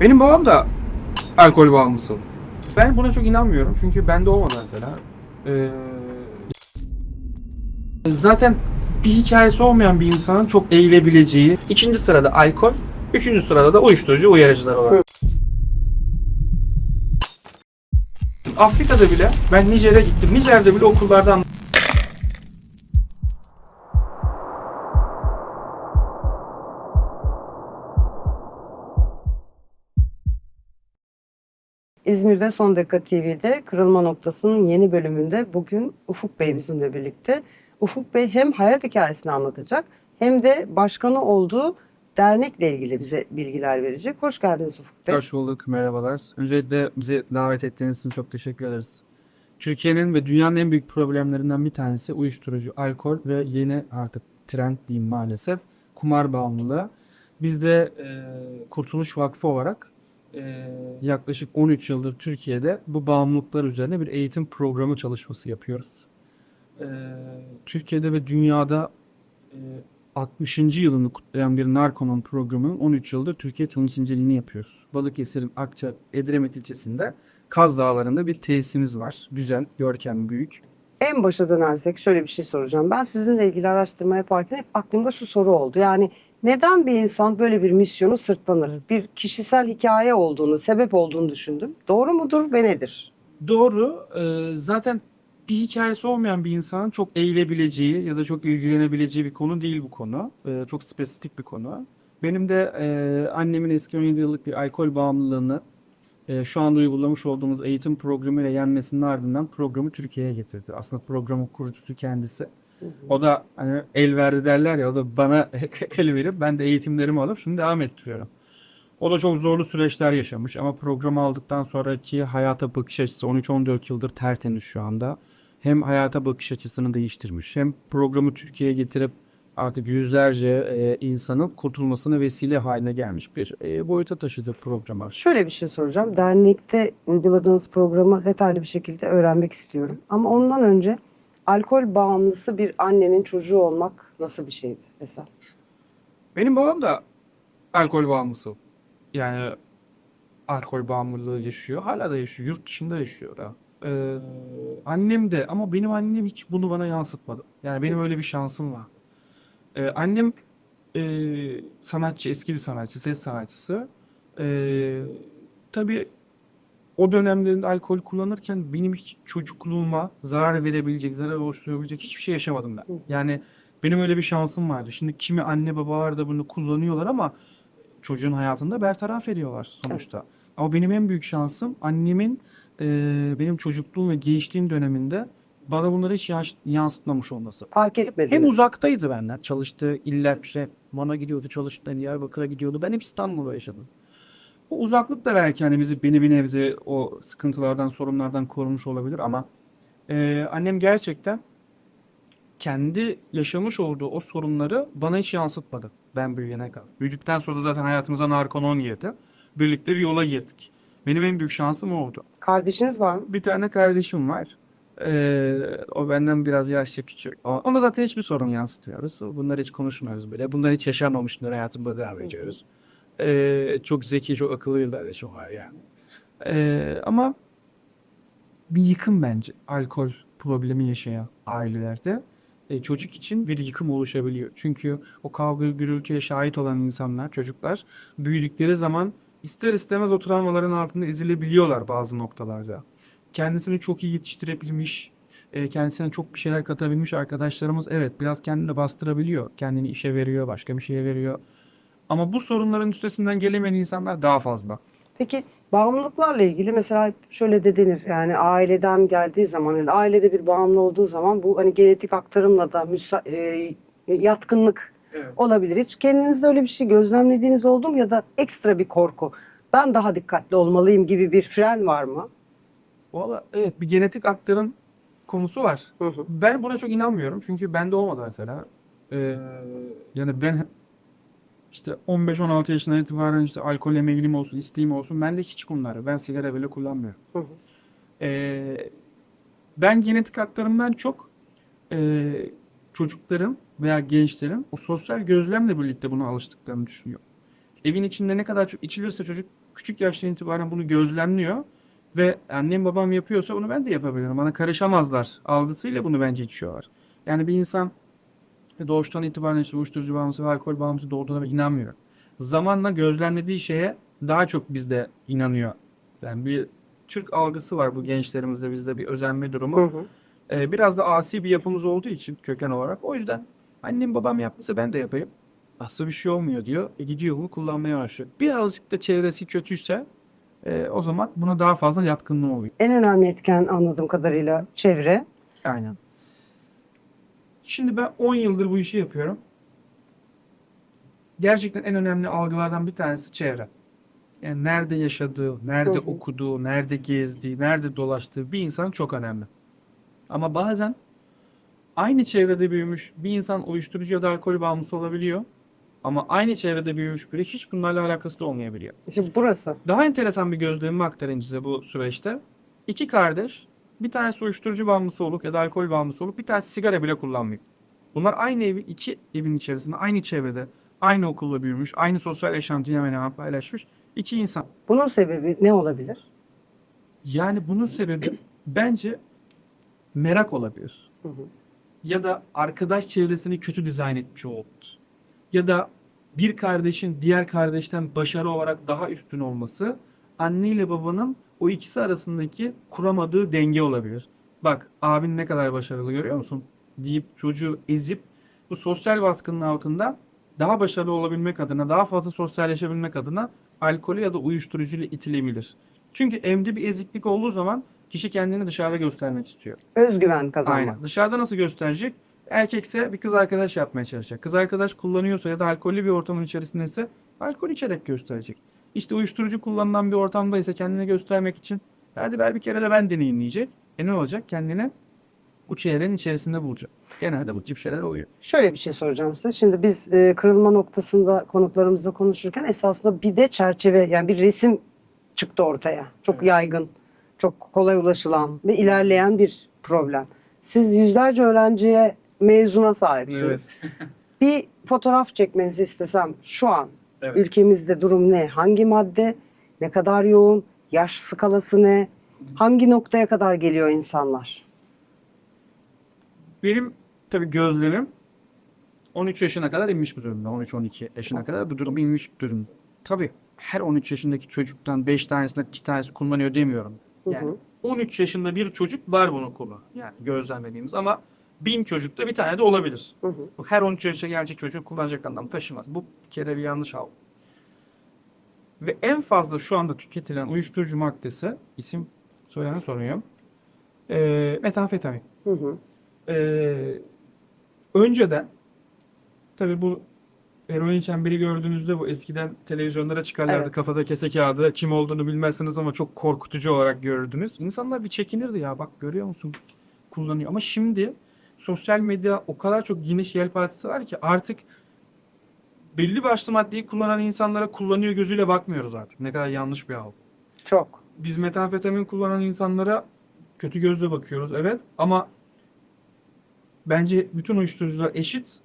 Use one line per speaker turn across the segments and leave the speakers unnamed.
Benim babam da alkol bağımlısı. Ben buna çok inanmıyorum çünkü bende olmadı mesela. Ee, zaten bir hikayesi olmayan bir insanın çok eğilebileceği. ikinci sırada alkol, üçüncü sırada da uyuşturucu uyarıcılar olarak. Afrika'da bile ben Nijer'e gittim. Nijer'de bile okullardan
İzmir'de Son Dakika TV'de Kırılma Noktası'nın yeni bölümünde bugün Ufuk Bey bizimle birlikte. Ufuk Bey hem hayat hikayesini anlatacak hem de başkanı olduğu dernekle ilgili bize bilgiler verecek. Hoş geldiniz Ufuk Bey.
Hoş bulduk, merhabalar. Öncelikle bizi davet ettiğiniz için çok teşekkür ederiz. Türkiye'nin ve dünyanın en büyük problemlerinden bir tanesi uyuşturucu, alkol ve yeni artık trend diyeyim maalesef kumar bağımlılığı. Biz de e, Kurtuluş Vakfı olarak e, yaklaşık 13 yıldır Türkiye'de bu bağımlılıklar üzerine bir eğitim programı çalışması yapıyoruz. E, Türkiye'de ve dünyada e, 60. yılını kutlayan bir Narkonon programının 13 yıldır Türkiye temsilciliğini yapıyoruz. Balıkesir'in Akça Edremit ilçesinde Kaz Dağları'nda bir tesisimiz var. Güzel, görkemli, büyük.
En başa dönersek şöyle bir şey soracağım. Ben sizinle ilgili araştırma yaparken hep aklımda şu soru oldu. Yani neden bir insan böyle bir misyonu sırtlanır? Bir kişisel hikaye olduğunu, sebep olduğunu düşündüm. Doğru mudur ve nedir?
Doğru. Ee, zaten bir hikayesi olmayan bir insanın çok eğilebileceği ya da çok ilgilenebileceği bir konu değil bu konu. Ee, çok spesifik bir konu. Benim de e, annemin eski 17 yıllık bir alkol bağımlılığını e, şu anda uygulamış olduğumuz eğitim programıyla yenmesinin ardından programı Türkiye'ye getirdi. Aslında programın kurucusu kendisi. O da hani el verdi derler ya o da bana el verip ben de eğitimlerimi alıp şimdi devam ettiriyorum. O da çok zorlu süreçler yaşamış ama programı aldıktan sonraki hayata bakış açısı 13-14 yıldır tertemiz şu anda. Hem hayata bakış açısını değiştirmiş hem programı Türkiye'ye getirip artık yüzlerce e, insanın kurtulmasına vesile haline gelmiş bir e, boyuta taşıdı programı.
Şöyle bir şey soracağım. Dernekte uyguladığınız programı detaylı bir şekilde öğrenmek istiyorum. Ama ondan önce alkol bağımlısı bir annenin çocuğu olmak nasıl bir şeydi mesela?
Benim babam da alkol bağımlısı. Yani alkol bağımlılığı yaşıyor. Hala da yaşıyor. Yurt dışında yaşıyor da. Ee, annem de ama benim annem hiç bunu bana yansıtmadı. Yani benim öyle bir şansım var. Ee, annem e, sanatçı, eski bir sanatçı, ses sanatçısı. Ee, tabii o dönemlerinde alkol kullanırken benim hiç çocukluğuma zarar verebilecek, zarar oluşturabilecek hiçbir şey yaşamadım ben. Yani benim öyle bir şansım vardı. Şimdi kimi anne babalar da bunu kullanıyorlar ama çocuğun hayatında bertaraf ediyorlar sonuçta. Ama benim en büyük şansım annemin e, benim çocukluğum ve gençliğim döneminde bana bunları hiç yansıtmamış olması.
Fark etmediniz.
Hem uzaktaydı benden. Çalıştığı iller işte Man'a gidiyordu, çalıştığı Diyarbakır'a gidiyordu. Ben hep İstanbul'da yaşadım. Bu uzaklık da belki hani bizi beni bir nebze o sıkıntılardan, sorunlardan korumuş olabilir ama e, annem gerçekten kendi yaşamış olduğu o sorunları bana hiç yansıtmadı. Ben büyüyene kadar. Büyüdükten sonra zaten hayatımıza narkonon girdi. Birlikte bir yola girdik. Benim en büyük şansım o oldu.
Kardeşiniz var mı?
Bir tane kardeşim var. Ee, o benden biraz yaşça küçük. O- Ona zaten hiçbir sorun yansıtmıyoruz. Bunları hiç konuşmuyoruz bile. Bunlar hiç yaşanmamışlar hayatımda devam ediyoruz. Ee, çok zeki, çok akıllı bir kardeşim var yani. Ee, ama bir yıkım bence alkol problemi yaşayan ailelerde. E, çocuk için bir yıkım oluşabiliyor. Çünkü o kavga gürültüye şahit olan insanlar, çocuklar büyüdükleri zaman ister istemez o travmaların altında ezilebiliyorlar bazı noktalarda. Kendisini çok iyi yetiştirebilmiş, e, kendisine çok bir şeyler katabilmiş arkadaşlarımız evet biraz kendini bastırabiliyor. Kendini işe veriyor, başka bir şeye veriyor. Ama bu sorunların üstesinden gelemeyen insanlar daha fazla.
Peki bağımlılıklarla ilgili mesela şöyle de denir yani aileden geldiği zaman yani ailede bir bağımlı olduğu zaman bu hani genetik aktarımla da müsa- e, yatkınlık
Evet.
olabilir. Hiç kendinizde öyle bir şey gözlemlediğiniz oldu mu ya da ekstra bir korku? Ben daha dikkatli olmalıyım gibi bir fren var mı?
Valla evet bir genetik aktarım konusu var.
Hı hı.
Ben buna çok inanmıyorum çünkü bende olmadı mesela. Ee, yani ben işte 15-16 yaşından itibaren işte alkole meylim olsun, isteğim olsun. Bende hiç bunları. Ben sigara bile kullanmıyorum.
Hı hı.
Ee, ben genetik aktarımdan çok e, çocukların veya gençlerin o sosyal gözlemle birlikte buna alıştıklarını düşünüyorum. Evin içinde ne kadar çok içilirse çocuk küçük yaştan itibaren bunu gözlemliyor ve annem babam yapıyorsa bunu ben de yapabilirim. Bana karışamazlar algısıyla bunu bence içiyorlar. Yani bir insan doğuştan itibaren işte uyuşturucu bağımlısı ve alkol bağımlısı doğduğuna inanmıyor. Zamanla gözlemlediği şeye daha çok bizde inanıyor. Yani bir Türk algısı var bu gençlerimizde bizde bir özenme durumu.
Hı hı.
Ee, biraz da asi bir yapımız olduğu için köken olarak. O yüzden annem babam yapmışsa ben de yapayım. Aslında bir şey olmuyor diyor. E, gidiyor bunu kullanmaya başlıyor. Birazcık da çevresi kötüyse e, o zaman buna daha fazla yatkınlığı oluyor.
En önemli etken anladığım kadarıyla çevre.
Aynen. Şimdi ben 10 yıldır bu işi yapıyorum. Gerçekten en önemli algılardan bir tanesi çevre. Yani nerede yaşadığı, nerede
Hı hı.
okuduğu, nerede gezdiği, nerede dolaştığı bir insan çok önemli. Ama bazen aynı çevrede büyümüş bir insan uyuşturucu ya da alkol bağımlısı olabiliyor. Ama aynı çevrede büyümüş biri hiç bunlarla alakası da olmayabiliyor.
İşte burası.
Daha enteresan bir gözlemimi aktarayım size bu süreçte. İki kardeş, bir tanesi uyuşturucu bağımlısı olup ya da alkol bağımlısı olup bir tanesi sigara bile kullanmıyor. Bunlar aynı evi, iki evin içerisinde, aynı çevrede, aynı okulda büyümüş, aynı sosyal yaşantıyı hemen hemen paylaşmış iki insan.
Bunun sebebi ne olabilir?
Yani bunun sebebi bence merak olabilir.
Hı hı.
Ya da arkadaş çevresini kötü dizayn etmiş oldu. Ya da bir kardeşin diğer kardeşten başarı olarak daha üstün olması anne ile babanın o ikisi arasındaki kuramadığı denge olabilir. Bak abin ne kadar başarılı görüyor musun? deyip çocuğu ezip bu sosyal baskının altında daha başarılı olabilmek adına, daha fazla sosyalleşebilmek adına alkolü ya da uyuşturucuyla itilebilir. Çünkü emde bir eziklik olduğu zaman kişi kendini dışarıda göstermek istiyor.
Özgüven kazanmak.
Aynen. Dışarıda nasıl gösterecek? Erkekse bir kız arkadaş yapmaya çalışacak. Kız arkadaş kullanıyorsa ya da alkollü bir ortamın içerisindeyse alkol içerek gösterecek. İşte uyuşturucu kullanılan bir ortamdaysa kendini göstermek için hadi ver bir kere de ben deneyeyim diyecek. E ne olacak? Kendini bu çevrenin içerisinde bulacak. Genelde bu tip şeyler oluyor.
Şöyle bir şey soracağım size. Şimdi biz e, kırılma noktasında konuklarımızla konuşurken esasında bir de çerçeve yani bir resim çıktı ortaya. Çok yaygın, çok kolay ulaşılan ve ilerleyen bir problem. Siz yüzlerce öğrenciye mezuna sahipsiniz. Bir fotoğraf çekmenizi istesem şu an
Evet.
ülkemizde durum ne? Hangi madde? Ne kadar yoğun? Yaş skalası ne? Hangi noktaya kadar geliyor insanlar?
Benim tabii gözlerim 13 yaşına kadar inmiş bu durumda. 13-12 yaşına kadar bu durum inmiş durum. Tabii her 13 yaşındaki çocuktan 5 tanesinde 2 tanesi kullanıyor demiyorum. Yani
Hı hı.
13 yaşında bir çocuk var bunu kullan. Yani gözlemlediğimiz ama bin çocukta bir tane de olabilir.
Hı hı.
Her 13 yaşına gelecek çocuğun kullanacak anlam taşımaz. Bu bir kere bir yanlış algı. Ve en fazla şu anda tüketilen uyuşturucu maddesi isim söylenen sorun yok. Ee, metamfetamin.
Hı hı.
Ee, önceden tabii bu eroin çemberi gördüğünüzde bu eskiden televizyonlara çıkarlardı
Evet.
kafada kese kağıdı kim olduğunu bilmezsiniz ama çok korkutucu olarak görürdünüz. İnsanlar bir çekinirdi ya bak görüyor musun kullanıyor ama şimdi sosyal medya o kadar çok geniş yelpazesi var ki artık belli başlı maddeyi kullanan insanlara kullanıyor gözüyle bakmıyoruz artık. Ne kadar yanlış bir algı
Çok.
biz metamfetamin kullanan insanlara kötü gözle bakıyoruz evet ama bence bütün uyuşturucular eşit.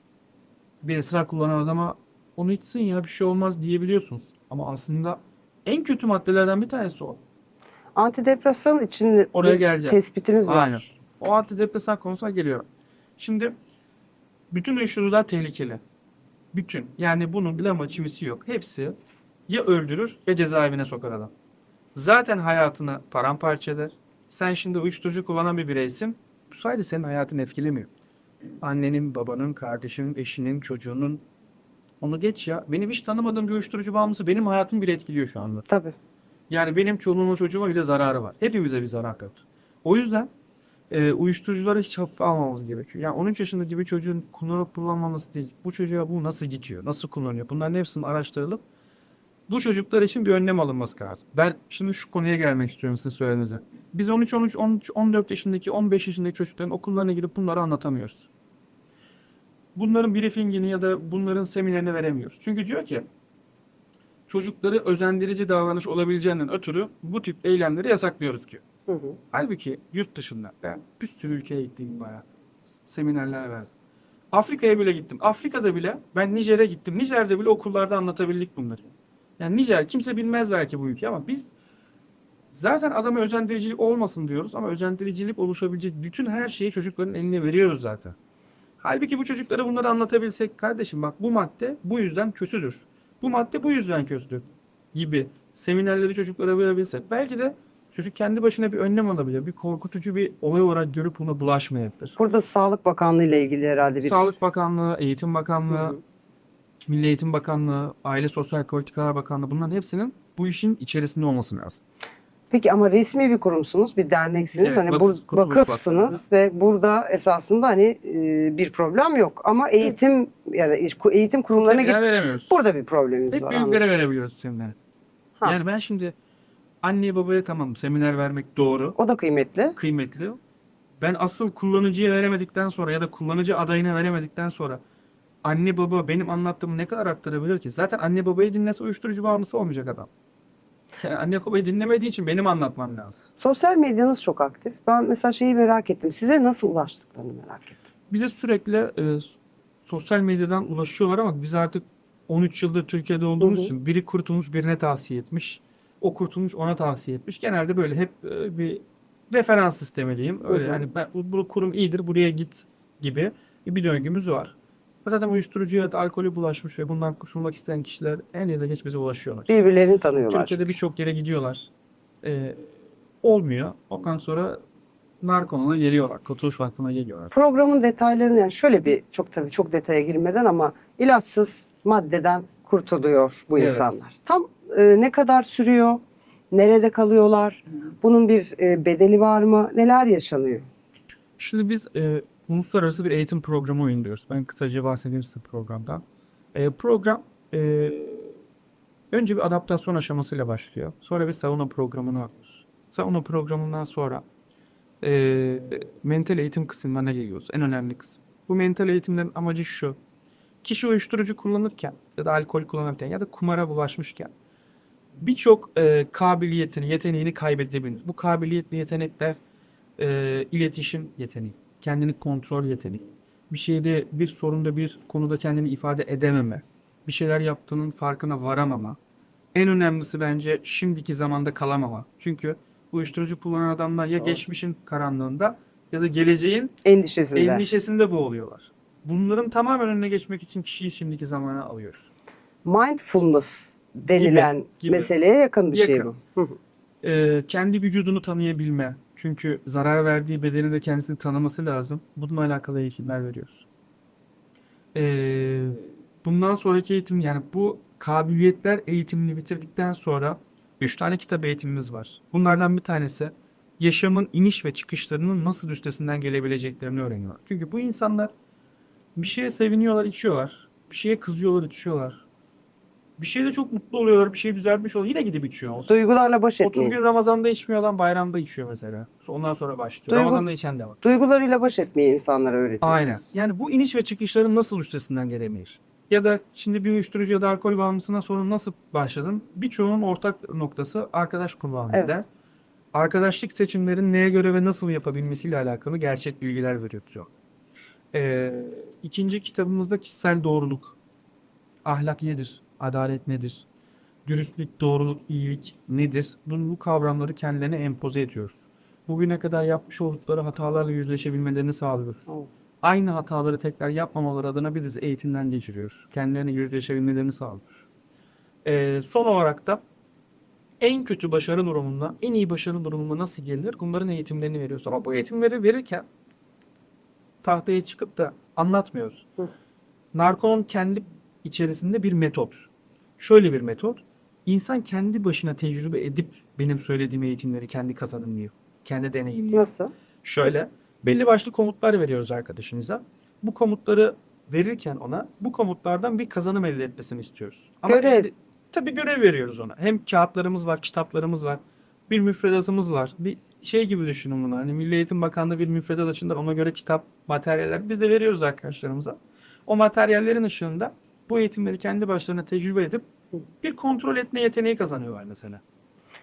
Bir esrar kullanan adama onu içsin ya bir şey olmaz diyebiliyorsunuz. Ama aslında en kötü maddelerden bir tanesi o.
Antidepresan için
Oraya geleceğim.
tespitiniz var.
Aynen. O antidepresan konusuna geliyorum. Şimdi bütün uyuşturucular tehlikeli. Bütün. Yani bunun lama çivisi yok. Hepsi ya öldürür ya cezaevine sokar adam. Zaten hayatını paramparça eder. Sen şimdi uyuşturucu kullanan bir bireysin. Bu sayede senin hayatını etkilemiyor. Annenin, babanın, kardeşinin, eşinin, çocuğunun. Onu geç ya. Benim hiç tanımadığım bir uyuşturucu bağımlısı benim hayatımı bile etkiliyor şu anda.
Tabii.
Yani benim çoluğuma çocuğuma bile zararı var. Hepimize bir zarar kalır. O yüzden e, uyuşturucuları hiç hafife almamamız gerekiyor. Yani 13 yaşındaki bir çocuğun kullanıp kullanmaması değil. Bu çocuğa bu nasıl gidiyor, nasıl kullanıyor? Bunların hepsinin araştırılıp bu çocuklar için bir önlem alınması lazım. Ben şimdi şu konuya gelmek istiyorum sizin söylediğinize. Biz 13, 13, 13, 14 yaşındaki, 15 yaşındaki çocukların okullarına gidip bunları anlatamıyoruz. Bunların briefingini ya da bunların seminerini veremiyoruz. Çünkü diyor ki çocukları özendirici davranış olabileceğinden ötürü bu tip eylemleri yasaklıyoruz diyor.
Hı hı.
Halbuki yurt dışında ben bir sürü ülkeye gittim bayağı. Seminerler verdim. Afrika'ya bile gittim. Afrika'da bile ben Nijer'e gittim. Nijer'de bile okullarda anlatabildik bunları. Yani nice kimse bilmez belki bu ülke ama biz zaten adama özendiricilik olmasın diyoruz ama özendiricilik oluşabilecek bütün her şeyi çocukların eline veriyoruz zaten. Halbuki bu çocuklara bunları anlatabilsek kardeşim bak bu madde bu yüzden kötüdür. Bu madde bu yüzden kötüdür gibi seminerleri çocuklara verebilsek belki de çocuk kendi başına bir önlem alabilir. Bir korkutucu bir olay olarak görüp buna bulaşmayabilir.
Burada Sağlık Bakanlığı ile ilgili herhalde bir
Sağlık Bakanlığı, Eğitim Bakanlığı,
Hı hı.
Milli Eğitim Bakanlığı, Aile Sosyal Politikalar Bakanlığı bunların hepsinin bu işin içerisinde olması lazım.
Peki ama resmi bir kurumsunuz, bir derneksiniz.
Evet,
hani
vakıf-
bu
kuruluş
vakıfsınız ve burada esasında hani e, bir problem yok. Ama eğitim ya da eğitim kurumlarına git burada bir problemimiz
Hep
var.
büyüklere verebiliyoruz seminer.
Ha.
Yani ben şimdi anneye babaya tamam seminer vermek doğru,
O da kıymetli.
kıymetli. Ben asıl kullanıcıya veremedikten sonra ya da kullanıcı adayına veremedikten sonra anne baba benim anlattığımı ne kadar aktarabilir ki? Zaten anne babayı dinlese uyuşturucu bağımlısı olmayacak adam. Anne babayı dinlemediği için benim anlatmam lazım.
Sosyal medyanız çok aktif. Ben mesela şeyi merak ettim. Size nasıl ulaştıklarını merak ettim.
Bize sürekli e, sosyal medyadan ulaşıyorlar ama biz artık 13 yıldır Türkiye'de olduğumuz
Hı hı.
için biri kurtulmuş birine tavsiye etmiş. O kurtulmuş ona tavsiye etmiş. Genelde böyle hep e, bir referans sistemi diyeyim. Öyle
Hı hı.
yani ben, bu, bu kurum iyidir buraya git gibi bir döngümüz var. Zaten uyuşturucuya ya da alkolü bulaşmış ve bundan kurtulmak isteyen kişiler en ya da geç bize ulaşıyorlar.
Birbirlerini tanıyorlar.
Türkiye'de birçok yere gidiyorlar. Ee, olmuyor. Ondan sonra narkonuna geliyorlar. Kurtuluş Vakfı'na geliyorlar.
Programın detaylarını yani şöyle bir çok tabii çok detaya girmeden ama ilaçsız maddeden kurtuluyor bu
Evet.
insanlar. Tam e, ne kadar sürüyor? Nerede kalıyorlar? Bunun bir e, bedeli var mı? Neler yaşanıyor?
Şimdi biz e, uluslararası bir eğitim programı oynuyoruz. Ben kısaca bahsedeyim size programdan. E, program e, önce bir adaptasyon aşamasıyla başlıyor. Sonra bir sauna programını alıyoruz. Sauna programından sonra e, mental eğitim kısmına geliyoruz. En önemli kısım. Bu mental eğitimlerin amacı şu. Kişi uyuşturucu kullanırken ya da alkol kullanırken ya da kumara bulaşmışken birçok e, kabiliyetini, yeteneğini kaybedebilir. Bu kabiliyet ve yetenekler e, iletişim yeteneği, kendini kontrol yeteneği, bir şeyde bir sorunda bir konuda kendini ifade edememe, bir şeyler yaptığının farkına varamama. En önemlisi bence şimdiki zamanda kalamama. Çünkü uyuşturucu kullanan adamlar ya geçmişin karanlığında ya da geleceğin
Endişesinde.
endişesinde boğuluyorlar. Bunların tamamen önüne geçmek için kişiyi şimdiki zamana alıyoruz.
Mindfulness denilen
gibi.
meseleye yakın bir şey
Yakın.
bu. Hı hı.
Ee, kendi vücudunu tanıyabilme. Çünkü zarar verdiği bedeni de kendisini tanıması lazım. Bununla alakalı eğitimler veriyoruz. Ee, bundan sonraki eğitim yani bu kabiliyetler eğitimini bitirdikten sonra 3 tane kitap eğitimimiz var. Bunlardan bir tanesi yaşamın iniş ve çıkışlarının nasıl üstesinden gelebileceklerini öğreniyorlar. Çünkü bu insanlar bir şeye seviniyorlar, içiyorlar. Bir şeye kızıyorlar, içiyorlar. Bir şeyde çok mutlu oluyorlar, bir şey düzeltmiş oluyor. Yine gidip içiyor.
Duygularla baş
30
etmeyi.
gün Ramazan'da içmiyor adam bayramda içiyor mesela. Ondan sonra başlıyor.
Duygu-
Ramazan'da içen de var.
Duygularıyla baş etmeyi insanlara öğretiyor.
Aynen. Yani bu iniş ve çıkışların nasıl üstesinden gelemeyiz? Ya da şimdi bir uyuşturucu ya da alkol bağımlısına sonra nasıl başladın? Birçoğunun ortak noktası arkadaş kullanımı
Evet.
der. Arkadaşlık seçimlerin neye göre ve nasıl yapabilmesiyle alakalı gerçek bilgiler veriyor. Ee, ikinci kitabımızda kişisel doğruluk. Ahlak nedir? Adalet nedir? Dürüstlük, doğruluk, iyilik nedir? Bu, bu kavramları kendilerine empoze ediyoruz. Bugüne kadar yapmış oldukları hatalarla yüzleşebilmelerini sağlıyoruz.
Evet.
Aynı hataları tekrar yapmamaları adına bir dizi eğitimden geçiriyoruz. Kendilerine yüzleşebilmelerini sağlıyoruz. Ee, son olarak da en kötü başarı durumunda, en iyi başarı durumuna nasıl gelinir? Bunların eğitimlerini veriyoruz. Ama bu eğitimleri verirken tahtaya çıkıp da anlatmıyoruz. Narkonun kendi içerisinde bir metot. Şöyle bir metot. İnsan kendi başına tecrübe edip benim söylediğim eğitimleri kendi kazanımlıyor. Kendi deneyimliyor.
Nasıl?
Şöyle belli başlı komutlar veriyoruz arkadaşımıza. Bu komutları verirken ona bu komutlardan bir kazanım elde etmesini istiyoruz.
Görev.
elde- tabii görev veriyoruz ona. Hem kağıtlarımız var, kitaplarımız var. Bir müfredatımız var. Bir şey gibi düşünün bunu. Hani Milli Eğitim Bakanlığı bir müfredat açında ona göre kitap, materyaller biz de veriyoruz arkadaşlarımıza. O materyallerin ışığında bu eğitimleri kendi başlarına tecrübe edip bir kontrol etme yeteneği kazanıyorlar mesela.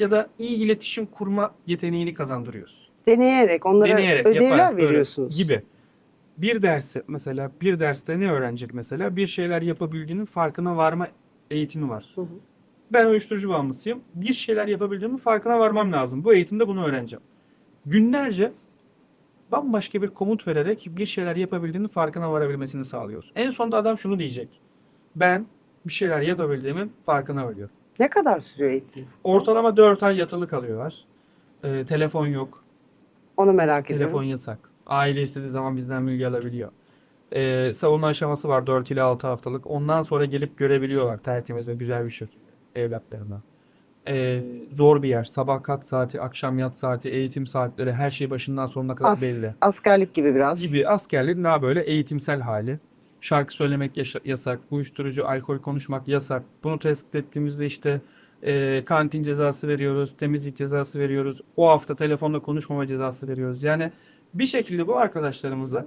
Ya da iyi iletişim kurma yeteneğini kazandırıyoruz
Deneyerek onlara
deneyerek
ödevler
yaparak
veriyorsunuz.
gibi. Bir dersi mesela bir derste ne öğrenecek mesela bir şeyler yapabildiğinin farkına varma eğitimi var.
Hı hı.
ben uyuşturucu bağımlısıyım. Bir şeyler yapabildiğimin farkına varmam lazım. Bu eğitimde bunu öğreneceğim. Günlerce bambaşka bir komut vererek bir şeyler yapabildiğinin farkına varabilmesini sağlıyoruz. En sonunda adam şunu diyecek. Ben bir şeyler yapabildiğimin farkına varıyorum.
Ne kadar sürüyor eğitim?
Ortalama 4 ay yatılı kalıyorlar. Ee, telefon yok.
Onu merak ediyorum.
Telefon yasak. Aile istediği zaman bizden bilgi alabiliyor. Ee, savunma aşaması var 4 ile 6 haftalık. Ondan sonra gelip görebiliyorlar tertemiz ve güzel bir şekilde evlatlarına. Ee, zor bir yer. Sabah kalk saati, akşam yat saati, eğitim saatleri her şey başından sonuna kadar
As-
belli.
askerlik gibi biraz.
Gibi askerliğin daha böyle eğitimsel hali. Şarkı söylemek yasak, uyuşturucu, alkol konuşmak yasak. Bunu tespit ettiğimizde işte e, kantin cezası veriyoruz, temizlik cezası veriyoruz. O hafta telefonla konuşmama cezası veriyoruz. Yani bir şekilde bu arkadaşlarımıza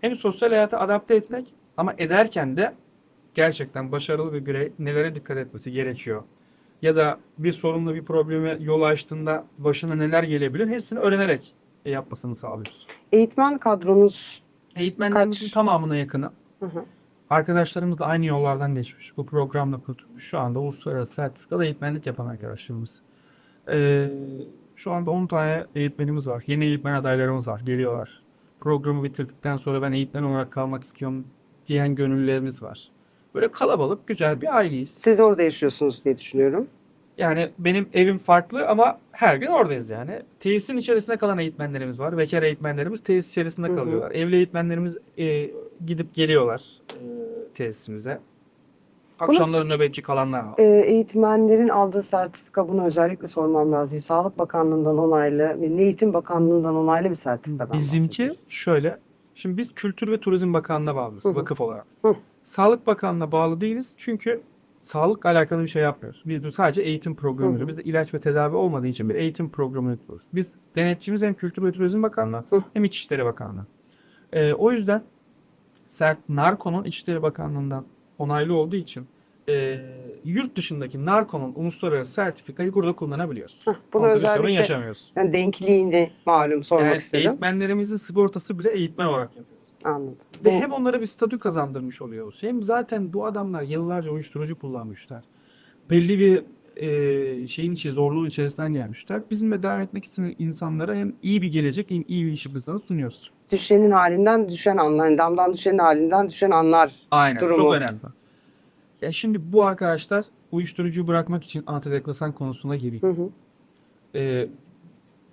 hem sosyal hayata adapte etmek ama ederken de gerçekten başarılı bir birey nelere dikkat etmesi gerekiyor. Ya da bir sorunla bir probleme yol açtığında başına neler gelebilir hepsini öğrenerek yapmasını sağlıyoruz.
Eğitmen kadronuz
Eğitmenlerimizin
Kaç?
tamamına yakını.
Hı hı.
Arkadaşlarımız da aynı yollardan geçmiş. Bu programla kurtulmuş. Şu anda uluslararası sertifikalı eğitmenlik yapan arkadaşlarımız. Ee, şu anda 10 tane eğitmenimiz var. Yeni eğitmen adaylarımız var. Geliyorlar. Programı bitirdikten sonra ben eğitmen olarak kalmak istiyorum diyen gönüllülerimiz var. Böyle kalabalık, güzel bir aileyiz.
siz orada yaşıyorsunuz diye düşünüyorum.
Yani benim evim farklı ama her gün oradayız yani. Tesisin içerisinde kalan eğitmenlerimiz var. Bekar eğitmenlerimiz tesis içerisinde
Hı hı.
kalıyorlar. Evli eğitmenlerimiz e, gidip geliyorlar e, tesisimize. Akşamları nöbetçi kalanlar var.
Ee, eğitmenlerin aldığı sertifika bunu özellikle sormam lazım. Sağlık Bakanlığı'ndan onaylı, Milli Eğitim Bakanlığı'ndan onaylı bir sertifikadan
Bizimki şöyle. Şimdi biz Kültür ve Turizm Bakanlığı'na bağlıyız
Hı hı.
vakıf olarak.
Hı.
Sağlık Bakanlığı'na bağlı değiliz çünkü sağlıkla alakalı bir şey yapmıyoruz. Biz de sadece eğitim programı yapıyoruz. Bizde ilaç ve tedavi olmadığı için bir eğitim programı yapıyoruz. Biz denetçimiz hem Kültür ve Turizm Bakanlığı
Hı.
hem İçişleri Bakanlığı. Ee, o yüzden Ser Narko'nun İçişleri Bakanlığı'ndan onaylı olduğu için e, yurt dışındaki Narko'nun uluslararası sertifikayı burada kullanabiliyoruz.
Heh, bunu
Onda bir sorun yaşamıyoruz.
yani denkliğini malum sormak
Yani
istedim.
eğitmenlerimizin sigortası bile eğitmen olarak yapıyoruz.
Anladım.
Ve hem onlara bir statü kazandırmış oluyoruz. Hem zaten bu adamlar yıllarca uyuşturucu kullanmışlar. Belli bir e, şeyin içi, zorluğun içerisinden gelmişler. Bizimle devam etmek isteyen insanlara hem iyi bir gelecek hem iyi bir iş fırsatı sunuyoruz.
düşenin halinden düşen anlar, damdan düşenin halinden düşen anlar.
Aynen.
Durumu.
Çok önemli. Ya şimdi bu arkadaşlar uyuşturucuyu bırakmak için antidepresan konusuna giriyor.
Hı hı.
e,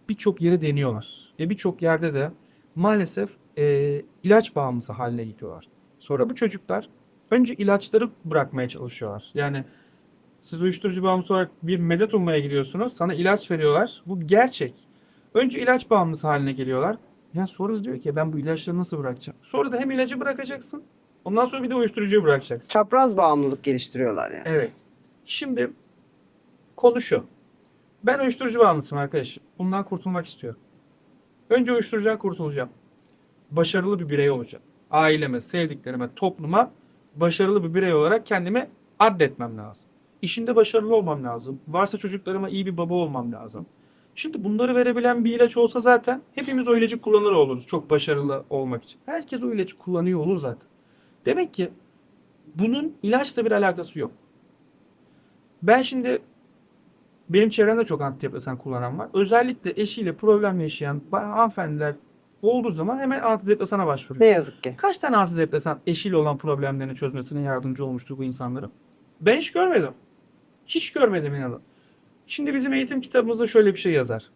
birçok yere deniyorlar. Ve birçok yerde de maalesef e, ilaç bağımlısı haline gidiyorlar. Sonra bu çocuklar önce ilaçları bırakmaya çalışıyorlar. Yani siz uyuşturucu bağımlısı olarak bir medet ummaya gidiyorsunuz. Sana ilaç veriyorlar. Bu gerçek. Önce ilaç bağımlısı haline geliyorlar. Ya sonra diyor ki ben bu ilaçları nasıl bırakacağım? Sonra da hem ilacı bırakacaksın. Ondan sonra bir de uyuşturucuyu bırakacaksın.
Çapraz bağımlılık geliştiriyorlar yani.
Evet. Şimdi konu şu. Ben uyuşturucu bağımlısıyım arkadaş. Bundan kurtulmak istiyorum. Önce uyuşturucudan kurtulacağım. Başarılı bir birey olacağım. Aileme, sevdiklerime, topluma başarılı bir birey olarak kendimi addetmem lazım. İşinde başarılı olmam lazım. Varsa çocuklarıma iyi bir baba olmam lazım. Şimdi bunları verebilen bir ilaç olsa zaten hepimiz o ilacı kullanır oluruz. Çok başarılı olmak için. Herkes o ilacı kullanıyor olur zaten. Demek ki bunun ilaçla bir alakası yok. Ben şimdi benim çevremde çok antidepresan kullanan var. Özellikle eşiyle problem yaşayan hanımefendiler olduğu zaman hemen antidepresana başvuruyor.
Ne yazık ki.
Kaç tane antidepresan eşiyle olan problemlerini çözmesine yardımcı olmuştur bu insanların? Ben hiç görmedim. Hiç görmedim inanın. Şimdi bizim eğitim kitabımızda şöyle bir şey yazar.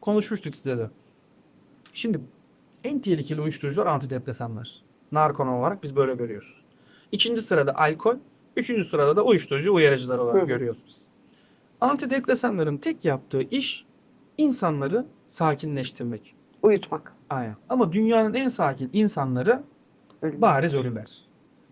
Konuşmuştuk size de. Şimdi en tehlikeli uyuşturucular antidepresanlar. Narkon olarak biz böyle görüyoruz. İkinci sırada alkol, üçüncü sırada da uyuşturucu uyarıcılar olarak
Hı.
görüyoruz biz. Antidepresanların tek yaptığı iş insanları sakinleştirmek.
Uyutmak.
Aynen. Ama dünyanın en sakin insanları
Ölüm.
bariz ölüler.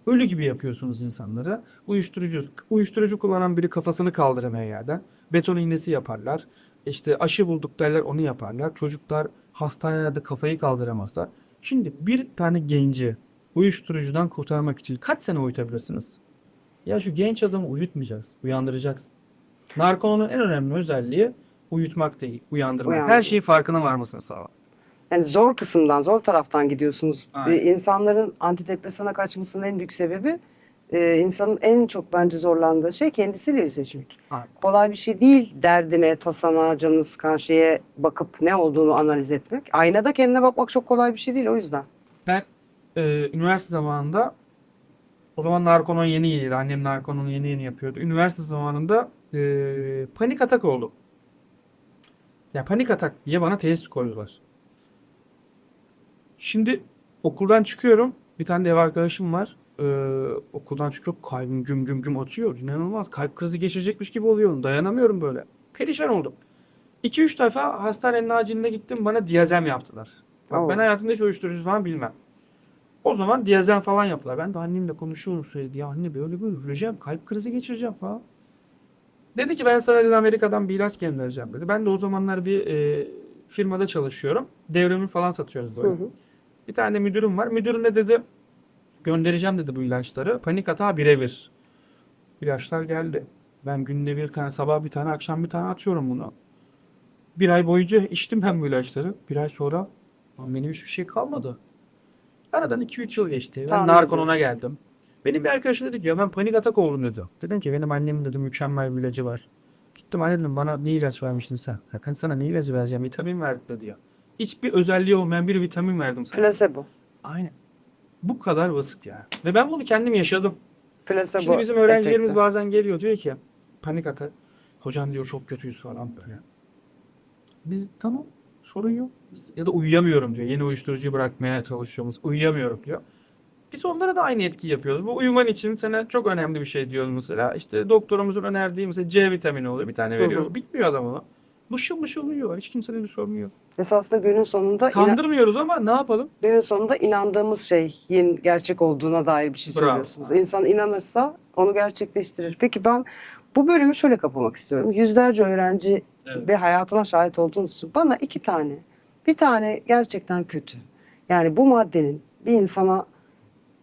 Ölü gibi yapıyorsunuz insanları. Uyuşturucu, uyuşturucu kullanan biri kafasını kaldıramıyor yerden. Beton iğnesi yaparlar. İşte aşı bulduk derler onu yaparlar. Çocuklar hastanelerde kafayı kaldıramazlar. Şimdi bir tane genci uyuşturucudan kurtarmak için kaç sene uyutabilirsiniz? Ya şu genç adamı uyutmayacağız. Uyandıracaksın. Narkonun en önemli özelliği uyutmak değil, uyandırmak. Her
Uyandırmak.
şeyin farkına varmasını sağlar.
Yani zor kısımdan, zor taraftan gidiyorsunuz.
Aynen.
Ve insanların antidepresana kaçmasının en büyük sebebi e, insanın en çok bence zorlandığı şey kendisiyle yüzleşmek.
Aynen.
Kolay bir şey değil derdine, tasana, canını sıkan şeye bakıp ne olduğunu analiz etmek. Aynada kendine bakmak çok kolay bir şey değil o yüzden.
Ben e, üniversite zamanında o zaman narkonon yeni yeniydi. Annem narkononu yeni yeni yapıyordu. Üniversite zamanında e, panik atak oldu. Ya panik atak diye bana tesis koydular. Şimdi okuldan çıkıyorum. Bir tane de ev arkadaşım var. E, okuldan çıkıyor. Kalbim güm güm güm atıyor. İnanılmaz. Kalp krizi geçirecekmiş gibi oluyorum. Dayanamıyorum böyle. Perişan oldum. 2-3 defa hastanenin aciline gittim. Bana diyazem yaptılar. Bak ben hayatımda hiç uyuşturucu falan bilmem. O zaman diyazem falan yaptılar. Ben de annemle konuşuyorum söyledi. Ya anne böyle böyle öleceğim. Kalp krizi geçireceğim falan. Dedi ki ben sana dedi Amerika'dan bir ilaç göndereceğim dedi. Ben de o zamanlar bir e, firmada çalışıyorum. Devrimi falan satıyoruz böyle.
Hı hı.
Bir tane de müdürüm var. Müdürüm de dedi göndereceğim dedi bu ilaçları. Panik atağı birebir. İlaçlar geldi. Ben günde bir tane sabah bir tane akşam bir tane atıyorum bunu. Bir ay boyunca içtim ben bu ilaçları. Bir ay sonra lan benim hiçbir şey kalmadı. Aradan 2-3 yıl geçti. Ben
Tahmin
narkonona geldim. Benim bir arkadaşım dedi ki ya ben panik atak oldum dedi. Dedim ki benim annemin dedi mükemmel bir ilacı var. Gittim anne dedim bana ne ilaç vermiştin sen? Ya ben sana ne ilacı vereceğim? Vitamin verdim dedi ya. Hiçbir özelliği olmayan bir vitamin verdim sana.
Plasebo.
Aynen. Bu kadar basit ya. Ve ben bunu kendim yaşadım.
Plasebo.
Şimdi bizim öğrencilerimiz
efekti.
bazen geliyor diyor ki panik atak. Hocam diyor çok kötüyüz falan böyle. Biz tamam sorun yok. Biz- ya da uyuyamıyorum diyor. Yeni uyuşturucuyu bırakmaya çalışıyoruz. Uyuyamıyorum diyor. Biz onlara da aynı etki yapıyoruz. Bu uyuman için sana çok önemli bir şey diyoruz mesela. İşte doktorumuzun önerdiği mesela C vitamini oluyor. Bir tane veriyoruz.
hı.
Bitmiyor adam ona. Mışıl mışıl uyuyor. Hiç kimsenin bir sorunu yok.
Esasında günün sonunda
Kandırmıyoruz ama ne yapalım?
günün sonunda inandığımız şey yin gerçek olduğuna dair bir şey
Bravo.
söylüyorsunuz. İnsan inanırsa onu gerçekleştirir. Peki ben bu bölümü şöyle kapamak istiyorum. Yüzlerce öğrenci
Evet.
ve hayatına şahit olduğunuz için bana iki tane, bir tane gerçekten kötü. Yani bu maddenin bir insana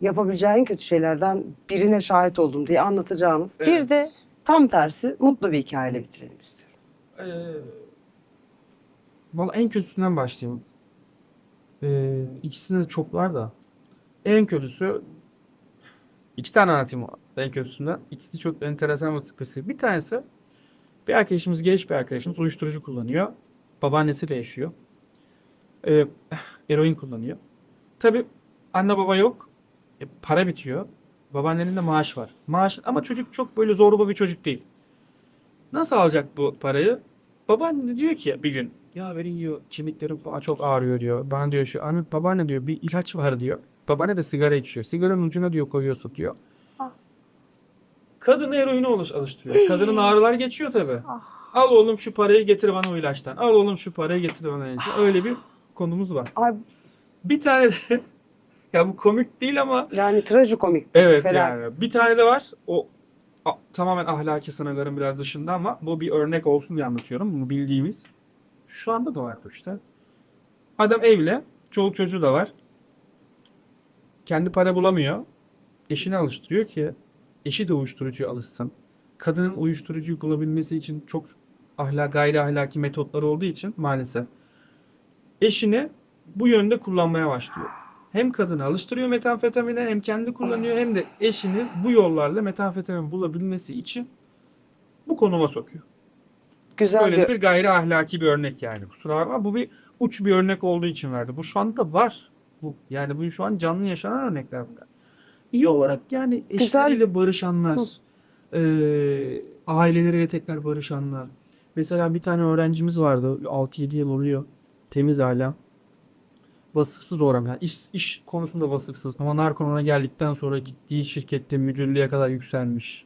yapabileceği en kötü şeylerden birine şahit oldum diye anlatacağımız. Bir
Evet.
de tam tersi mutlu bir hikayeyle bitirelim istiyorum.
Ee, Valla en kötüsünden başlayalım. Ee, ikisinde de çok var da. En kötüsü iki tane anlatayım en kötüsünden. İkisi de çok enteresan ve sıkısı. Bir tanesi bir arkadaşımız genç bir arkadaşımız uyuşturucu kullanıyor. Babaannesiyle yaşıyor. Ee, eroin kullanıyor. Tabii anne baba yok. E, para bitiyor. Babaannenin de maaş var. Maaş ama çocuk çok böyle zorba bir çocuk değil. Nasıl alacak bu parayı? Babaanne diyor ki bir gün ya benim diyor kemiklerim falan çok ağrıyor diyor. Bana diyor şu anne babaanne diyor bir ilaç var diyor. Babaanne de sigara içiyor. Sigaranın ucuna diyor koyuyor tutuyor.
Ah.
Kadını eroine alış alıştırıyor. Kadının ağrılar geçiyor tabii. Al oğlum şu parayı getir bana o ilaçtan. Al oğlum şu parayı getir bana ilaçtan. Öyle bir konumuz var.
Ay,
Bir tane de ya bu komik değil ama
yani trajikomik.
Evet
Felaket.
yani. Bir tane de var. O tamamen ahlaki sınırların biraz dışında ama bu bir örnek olsun diye anlatıyorum. Bunu bildiğimiz. Şu anda da var bu işte. Adam evli. Çoluk çocuğu da var. Kendi para bulamıyor. Eşini alıştırıyor ki eşi de uyuşturucuya alışsın. Kadının uyuşturucuyu bulabilmesi için çok ahlak, gayri ahlaki metotları olduğu için maalesef eşini bu yönde kullanmaya başlıyor. Hem kadını alıştırıyor metamfetamine hem kendi kullanıyor hem de eşini bu yollarla metamfetamin bulabilmesi için bu konuma sokuyor.
Güzel
Böyle
bir
bir gayri ahlaki bir örnek yani. Kusura bakma bu bir uç bir örnek olduğu için verdi. Bu şu anda var. Bu yani bu şu an canlı yaşanan örnekler bunlar. İyi olarak yani
Güzel.
eşleriyle barışanlar, eee aileleriyle tekrar barışanlar. Mesela bir tane öğrencimiz vardı. 6-7 yıl oluyor. Temiz hala. Vasıfsız olarak yani iş, iş konusunda vasıfsız ama narkonona geldikten sonra gittiği şirkette müdürlüğe kadar yükselmiş.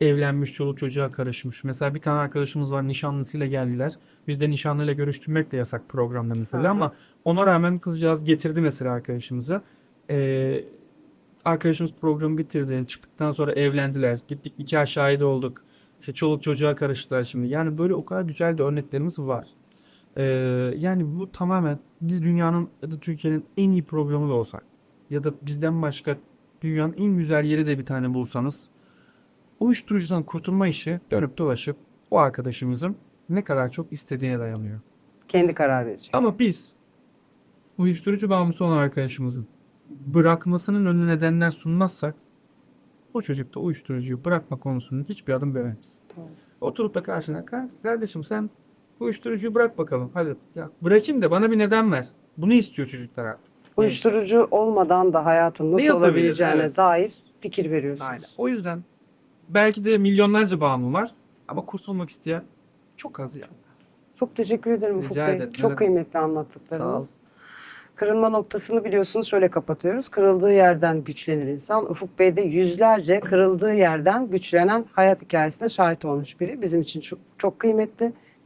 Evlenmiş, çoluk çocuğa karışmış. Mesela bir tane arkadaşımız var nişanlısıyla geldiler. Bizde nişanlıyla görüştürmek de yasak programda mesela
Hı hı.
ama ona rağmen kızcağız getirdi mesela arkadaşımızı. Ee, arkadaşımız programı bitirdi. Çıktıktan sonra evlendiler. Gittik nikah şahidi olduk. İşte çoluk çocuğa karıştılar şimdi. Yani böyle o kadar güzel de örneklerimiz var. Ee, yani bu tamamen biz dünyanın ya da Türkiye'nin en iyi programı da olsak ya da bizden başka dünyanın en güzel yeri de bir tane bulsanız uyuşturucudan kurtulma işi dönüp dolaşıp o arkadaşımızın ne kadar çok istediğine dayanıyor.
kendi karar verecek.
Ama biz uyuşturucu bağımlısı olan arkadaşımızın bırakmasının önüne nedenler sunmazsak o çocukta uyuşturucuyu bırakma konusunda hiçbir adım veremez.
Tamam.
Oturup da karşına "Ka- kardeşim sen uyuşturucuyu bırak bakalım. Hadi ya bırakayım da bana bir neden ver. Bunu istiyor çocuklar artık.
Uyuşturucu olmadan da hayatın nasıl olabileceğine
Evet.
dair fikir veriyorsunuz.
Aynen. O yüzden belki de milyonlarca bağımlı var ama kurtulmak isteyen çok az yani.
Çok teşekkür ederim Ufuk
Rica
Bey.
ederim.
Çok kıymetli anlattıklarınız.
Sağ ol.
Kırılma noktasını biliyorsunuz şöyle kapatıyoruz. Kırıldığı yerden güçlenir insan. Ufuk Bey de yüzlerce kırıldığı yerden güçlenen hayat hikayesine şahit olmuş biri. Bizim için çok, çok kıymetli.